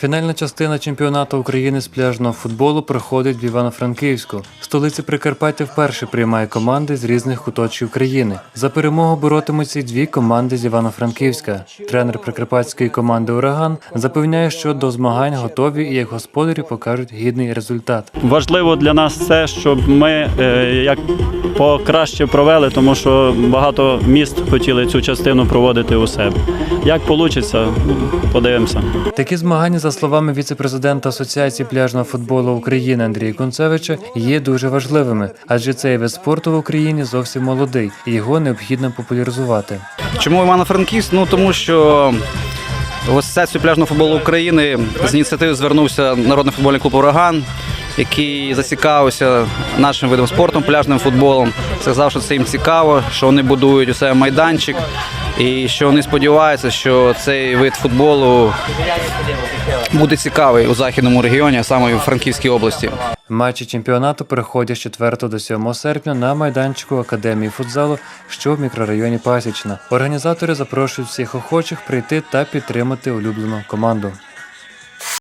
Фінальна частина чемпіонату України з пляжного футболу проходить в Івано-Франківську. Столиця Прикарпаття вперше приймає команди з різних куточків країни. За перемогу боротимуться й дві команди з Івано-Франківська. Тренер прикарпатської команди Ураган запевняє, що до змагань готові і як господарі покажуть гідний результат. Важливо для нас це, щоб ми е, як покраще провели, тому що багато міст хотіли цю частину проводити у себе. Як вийде, подивимося. Такі змагання, за словами віце-президента Асоціації пляжного футболу України Андрія Кунцевича, є дуже важливими, адже цей вид спорту в Україні зовсім молодий, і його необхідно популяризувати. Чому Івано-Франківськ? Ну тому що в Асоціацію пляжного футболу України з ініціативи звернувся народний футбольний клуб Ураган, який зацікавився нашим видом спорту, пляжним футболом. Сказав, що це їм цікаво, що вони будують у себе майданчик, і що вони сподіваються, що цей вид футболу буде цікавий у західному регіоні, а саме в Франківській області. Матчі чемпіонату переходять з 4 до 7 серпня на майданчику Академії футзалу, що в мікрорайоні Пасічна. Організатори запрошують всіх охочих прийти та підтримати улюблену команду.